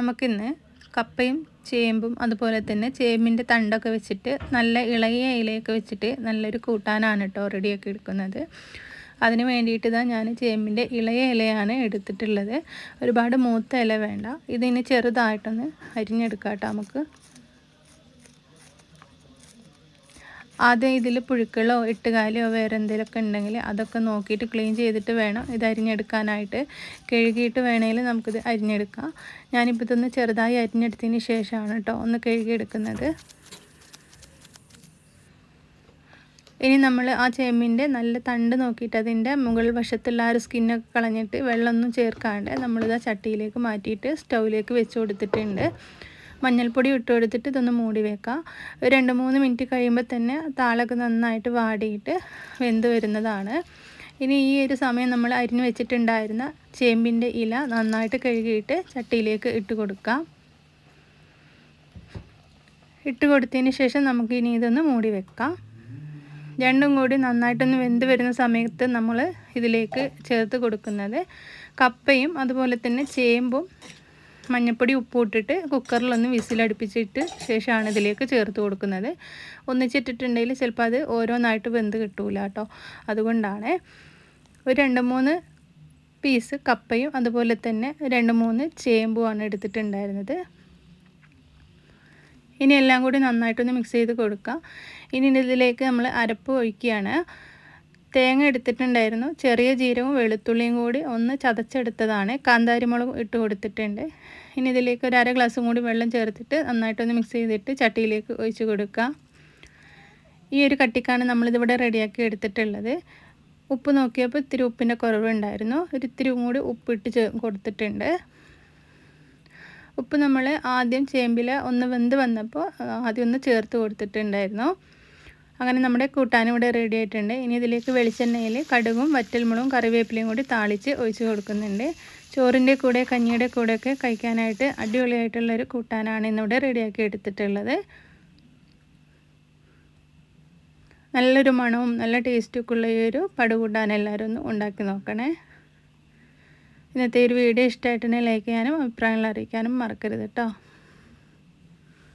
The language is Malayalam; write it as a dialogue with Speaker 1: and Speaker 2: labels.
Speaker 1: നമുക്കിന്ന് കപ്പയും ചേമ്പും അതുപോലെ തന്നെ ചേമ്പിന്റെ തണ്ടൊക്കെ വെച്ചിട്ട് നല്ല ഇളകിയ ഇലയൊക്കെ വെച്ചിട്ട് നല്ലൊരു കൂട്ടാനാണ് കേട്ടോ റെഡിയാക്കി എടുക്കുന്നത്. അതിന് വേണ്ടിയിട്ട് ഇതാ ഞാൻ ചേമ്പിന്റെ ഇളയ ഇലയാണ് എടുത്തിട്ടുള്ളത്. ഒരുപാട് മൂത്ത ഇല വേണ്ട. ഇതിന് ചെറുതായിട്ടൊന്ന് അരിഞ്ഞെടുക്കാം കേട്ടോ നമുക്ക്. ആദ്യം ഇതിൽ പുഴുക്കളോ ഇട്ടുകാലിയോ വേറെ എന്തെങ്കിലുമൊക്കെ ഉണ്ടെങ്കിൽ അതൊക്കെ നോക്കിയിട്ട് ക്ലീൻ ചെയ്തിട്ട് വേണം ഇത് അരിഞ്ഞെടുക്കാനായിട്ട്. കഴുകിയിട്ട് വേണമെങ്കിൽ നമുക്കിത് അരിഞ്ഞെടുക്കാം. ഞാനിപ്പോൾ ഇതൊന്ന് ചെറുതായി അരിഞ്ഞെടുത്തതിന് ശേഷമാണ് കേട്ടോ ഒന്ന് കഴുകിയെടുക്കുന്നത്. ഇനി നമ്മൾ ആ ചേമ്പിന്റെ നല്ല തണ്ട് നോക്കിയിട്ട് അതിന്റെ മുകൾ വശത്തുള്ള ആ ഒരു സ്കിന്നൊക്കെ കളഞ്ഞിട്ട് വെള്ളമൊന്നും ചേർക്കാണ്ട് നമ്മളിത് ആ ചട്ടിയിലേക്ക് മാറ്റിയിട്ട് സ്റ്റൗവിലേക്ക് വെച്ച് കൊടുത്തിട്ടുണ്ട്. മഞ്ഞൾപ്പൊടി ഇട്ട് കൊടുത്തിട്ട് ഇതൊന്ന് മൂടി വെക്കാം. രണ്ട് മൂന്ന് മിനിറ്റ് കഴിയുമ്പോൾ തന്നെ താളൊക്കെ നന്നായിട്ട് വാടിയിട്ട് വെന്ത് വരുന്നതാണ്. ഇനി ഈ ഒരു സമയം നമ്മൾ അരിഞ്ഞു വെച്ചിട്ടുണ്ടായിരുന്ന ചേമ്പിന്റെ ഇല നന്നായിട്ട് കഴുകിയിട്ട് ചട്ടിയിലേക്ക് ഇട്ട് കൊടുക്കാം. ഇട്ട് കൊടുത്തതിന് ശേഷം നമുക്ക് ഇനി ഇതൊന്ന് മൂടി വെക്കാം. രണ്ടും കൂടി നന്നായിട്ടൊന്ന് വെന്ത് വരുന്ന സമയത്ത് നമ്മൾ ഇതിലേക്ക് ചേർത്ത് കൊടുക്കുന്നത് കപ്പയും അതുപോലെ തന്നെ ചേമ്പും മഞ്ഞൾപ്പൊടി ഉപ്പ് ഇട്ടിട്ട് കുക്കറിലൊന്ന് വിസിലടുപ്പിച്ചിട്ട് ശേഷമാണ് ഇതിലേക്ക് ചേർത്ത് കൊടുക്കുന്നത്. ഒന്നിച്ചിട്ടിട്ടുണ്ടെങ്കിൽ ചിലപ്പോൾ അത് ഓരോന്നായിട്ട് വെന്ത് കിട്ടൂല കേട്ടോ. അതുകൊണ്ടാണ് ഒരു രണ്ട് മൂന്ന് പീസ് കപ്പയും അതുപോലെ തന്നെ രണ്ട് മൂന്ന് ചേമ്പുമാണ് എടുത്തിട്ടുണ്ടായിരുന്നത്. ഇനി എല്ലാം കൂടി നന്നായിട്ടൊന്ന് മിക്സ് ചെയ്ത് കൊടുക്കാം. ഇനി ഇതിലേക്ക് നമ്മൾ അരപ്പ് ഒഴിക്കുകയാണ്. തേങ്ങ എടുത്തിട്ടുണ്ടായിരുന്നു. ചെറിയ ജീരകവും വെളുത്തുള്ളിയും കൂടി ഒന്ന് ചതച്ചെടുത്തതാണ്. കാന്താരിമുളകും ഇട്ട് കൊടുത്തിട്ടുണ്ട്. ഇനി ഇതിലേക്ക് ഒരു അര ഗ്ലാസ്സും കൂടി വെള്ളം ചേർത്തിട്ട് നന്നായിട്ടൊന്ന് മിക്സ് ചെയ്തിട്ട് ചട്ടിയിലേക്ക് ഒഴിച്ച് കൊടുക്കുക ഈ ഒരു കട്ടിക്കാണ് നമ്മളിതിവിടെ റെഡിയാക്കി എടുത്തിട്ടുള്ളത്. ഉപ്പ് നോക്കിയപ്പോൾ ഇത്തിരി ഉപ്പിന്റെ കുറവുണ്ടായിരുന്നു. ഒരു ഇത്തിരി കൂടി ഉപ്പിട്ട് കൊടുത്തിട്ടുണ്ട്. ഉപ്പ് നമ്മൾ ആദ്യം ചേമ്പിൽ ഒന്ന് വെന്ത് വന്നപ്പോൾ ആദ്യം ഒന്ന് ചേർത്ത് കൊടുത്തിട്ടുണ്ടായിരുന്നു. അങ്ങനെ നമ്മുടെ കൂട്ടാനും ഇവിടെ റെഡി ആയിട്ടുണ്ട്. ഇനി ഇതിലേക്ക് വെളിച്ചെണ്ണയിൽ കടുകും വറ്റൽമുളും കറിവേപ്പിലയും കൂടി താളിച്ച് ഒഴിച്ചു കൊടുക്കുന്നുണ്ട്. ചോറിന്റെ കൂടെ കഞ്ഞിയുടെ കൂടെയൊക്കെ കഴിക്കാനായിട്ട് അടിപൊളിയായിട്ടുള്ളൊരു കൂട്ടാനാണ് ഇന്നിവിടെ റെഡിയാക്കി എടുത്തിട്ടുള്ളത്. നല്ലൊരു മണവും നല്ല ടേസ്റ്റൊക്കെ ഉള്ള ഈ ഒരു പടുകൂട്ടാൻ എല്ലാവരും ഒന്ന് ഉണ്ടാക്കി നോക്കണേ. ഇന്നത്തെ ഒരു വീഡിയോ ഇഷ്ടമായിട്ടുണ്ടെങ്കിൽ ലൈക്ക് ചെയ്യാനും അഭിപ്രായങ്ങൾ അറിയിക്കാനും മറക്കരുത് കേട്ടോ.